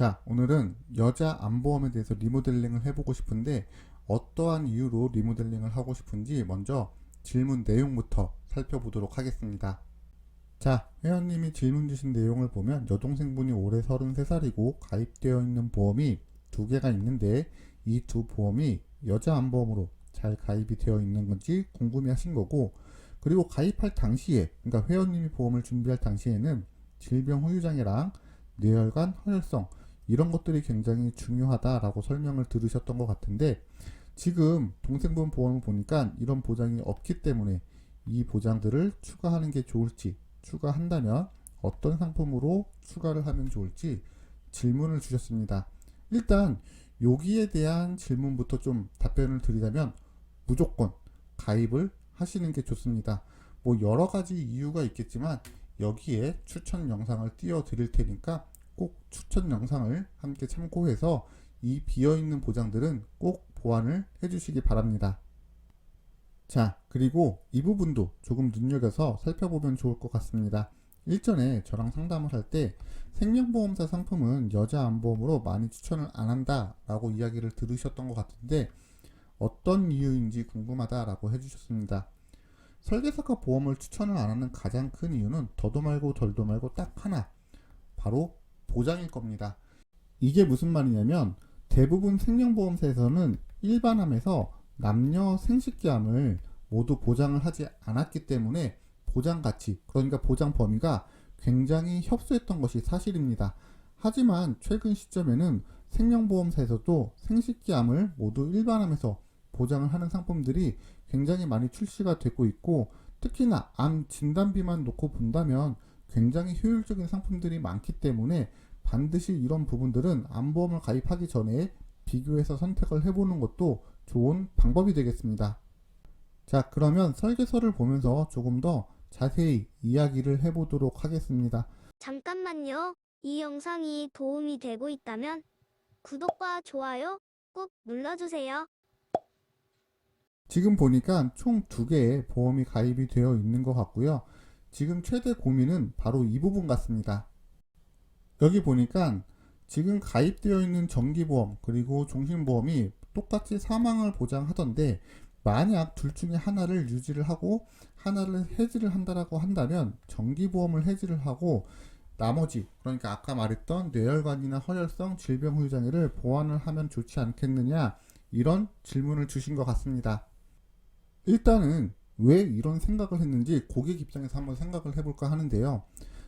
자, 오늘은 여자 암보험에 대해서 리모델링을 해보고 싶은데 어떠한 이유로 리모델링을 하고 싶은지 먼저 질문 내용부터 살펴보도록 하겠습니다. 자, 회원님이 질문 주신 내용을 보면 여동생분이 올해 33살이고 가입되어 있는 보험이 두 개가 있는데 이 두 보험이 여자 암보험으로 잘 가입이 되어 있는 건지 궁금해 하신 거고 그리고 가입할 당시에 그러니까 회원님이 보험을 준비할 당시에는 질병 후유장애랑 뇌혈관 허혈성 이런 것들이 굉장히 중요하다라고 설명을 들으셨던 것 같은데 지금 동생분 보험을 보니까 이런 보장이 없기 때문에 이 보장들을 추가하는 게 좋을지 추가한다면 어떤 상품으로 추가를 하면 좋을지 질문을 주셨습니다. 일단 여기에 대한 질문부터 좀 답변을 드리자면 무조건 가입을 하시는 게 좋습니다. 뭐 여러 가지 이유가 있겠지만 여기에 추천 영상을 띄워 드릴 테니까 꼭 추천 영상을 함께 참고해서 이 비어 있는 보장들은 꼭 보완을 해 주시기 바랍니다. 자, 그리고 이 부분도 조금 눈여겨서 살펴보면 좋을 것 같습니다. 일전에 저랑 상담을 할 때 생명보험사 상품은 여자 암보험으로 많이 추천을 안 한다 라고 이야기를 들으셨던 것 같은데 어떤 이유인지 궁금하다 라고 해주셨습니다. 설계사가 보험을 추천을 안 하는 가장 큰 이유는 더도 말고 덜도 말고 딱 하나 바로 보장일 겁니다. 이게 무슨 말이냐면 대부분 생명보험사에서는 일반암에서 남녀 생식기암을 모두 보장을 하지 않았기 때문에 보장 가치, 그러니까 보장 범위가 굉장히 협소했던 것이 사실입니다. 하지만 최근 시점에는 생명보험사에서도 생식기암을 모두 일반암에서 보장을 하는 상품들이 굉장히 많이 출시가 되고 있고 특히나 암 진단비만 놓고 본다면 굉장히 효율적인 상품들이 많기 때문에 반드시 이런 부분들은 암보험을 가입하기 전에 비교해서 선택을 해보는 것도 좋은 방법이 되겠습니다. 자, 그러면 설계서를 보면서 조금 더 자세히 이야기를 해보도록 하겠습니다. 잠깐만요. 이 영상이 도움이 되고 있다면 구독과 좋아요 꾹 눌러주세요. 지금 보니까 총 두 개의 보험이 가입이 되어 있는 것 같고요. 지금 최대 고민은 바로 이 부분 같습니다. 여기 보니까 지금 가입되어 있는 정기보험 그리고 종신보험이 똑같이 사망을 보장하던데 만약 둘 중에 하나를 유지를 하고 하나를 해지를 한다라고 한다면 정기보험을 해지를 하고 나머지 그러니까 아까 말했던 뇌혈관이나 허혈성 질병 후유 장애를 보완을 하면 좋지 않겠느냐 이런 질문을 주신 것 같습니다. 일단은 왜 이런 생각을 했는지 고객 입장에서 한번 생각을 해볼까 하는데요.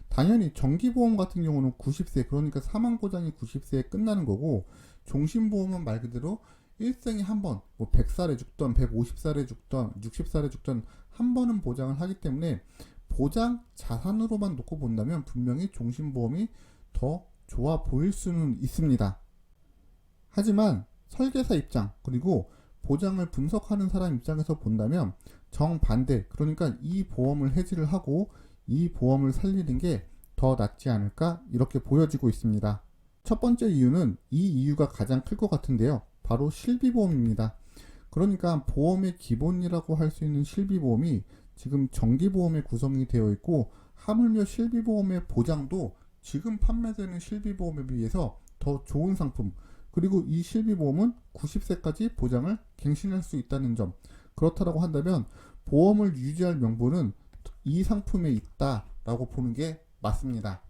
당연히 정기보험 같은 경우는 90세 그러니까 사망보장이 90세에 끝나는 거고 종신보험은 말 그대로 일생에 한 번, 뭐 100살에 죽던, 150살에 죽던, 60살에 죽던 한 번은 보장을 하기 때문에 보장 자산으로만 놓고 본다면 분명히 종신보험이 더 좋아 보일 수는 있습니다. 하지만 설계사 입장 그리고 보장을 분석하는 사람 입장에서 본다면 정반대 그러니까 이 보험을 해지를 하고 이 보험을 살리는 게 더 낫지 않을까 이렇게 보여지고 있습니다. 첫 번째 이유는 이 이유가 가장 클 것 같은데요. 바로 실비보험입니다. 그러니까 보험의 기본이라고 할 수 있는 실비보험이 지금 정기보험에 구성이 되어 있고 하물며 실비보험의 보장도 지금 판매되는 실비보험에 비해서 더 좋은 상품 그리고 이 실비보험은 90세까지 보장을 갱신할 수 있다는 점 그렇다고 한다면 보험을 유지할 명분은 이 상품에 있다라고 보는 게 맞습니다.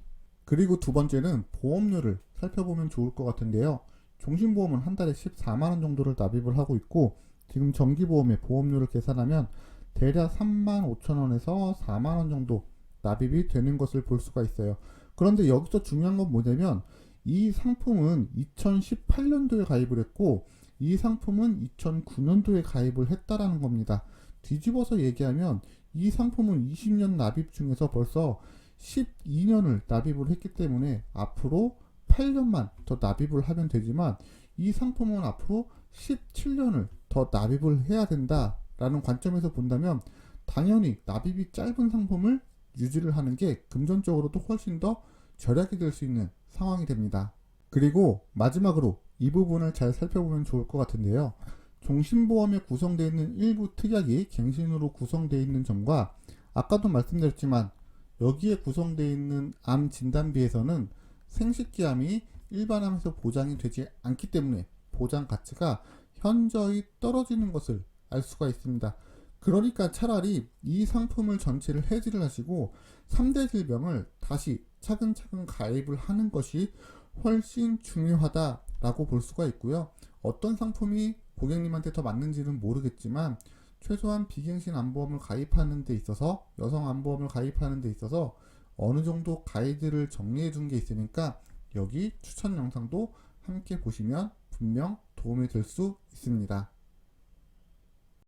그리고 두 번째는 보험료를 살펴보면 좋을 것 같은데요. 종신보험은 한 달에 14만원 정도를 납입을 하고 있고 지금 정기보험의 보험료를 계산하면 대략 3만 5천원에서 4만원 정도 납입이 되는 것을 볼 수가 있어요. 그런데 여기서 중요한 건 뭐냐면 이 상품은 2018년도에 가입을 했고 이 상품은 2009년도에 가입을 했다라는 겁니다. 뒤집어서 얘기하면 이 상품은 20년 납입 중에서 벌써 12년을 납입을 했기 때문에 앞으로 8년만 더 납입을 하면 되지만 이 상품은 앞으로 17년을 더 납입을 해야 된다라는 관점에서 본다면 당연히 납입이 짧은 상품을 유지를 하는 게 금전적으로도 훨씬 더 절약이 될 수 있는 상황이 됩니다. 그리고 마지막으로 이 부분을 잘 살펴보면 좋을 것 같은데요. 종신보험에 구성되어 있는 일부 특약이 갱신으로 구성되어 있는 점과 아까도 말씀드렸지만 여기에 구성되어 있는 암 진단비에서는 생식기암이 일반암에서 보장이 되지 않기 때문에 보장 가치가 현저히 떨어지는 것을 알 수가 있습니다. 그러니까 차라리 이 상품을 전체를 해지를 하시고 3대 질병을 다시 차근차근 가입을 하는 것이 훨씬 중요하다라고 볼 수가 있고요. 어떤 상품이 고객님한테 더 맞는지는 모르겠지만 최소한 비갱신 암보험을 가입하는 데 있어서 여성 암보험을 가입하는 데 있어서 어느 정도 가이드를 정리해 둔게 있으니까 여기 추천 영상도 함께 보시면 분명 도움이 될 수 있습니다.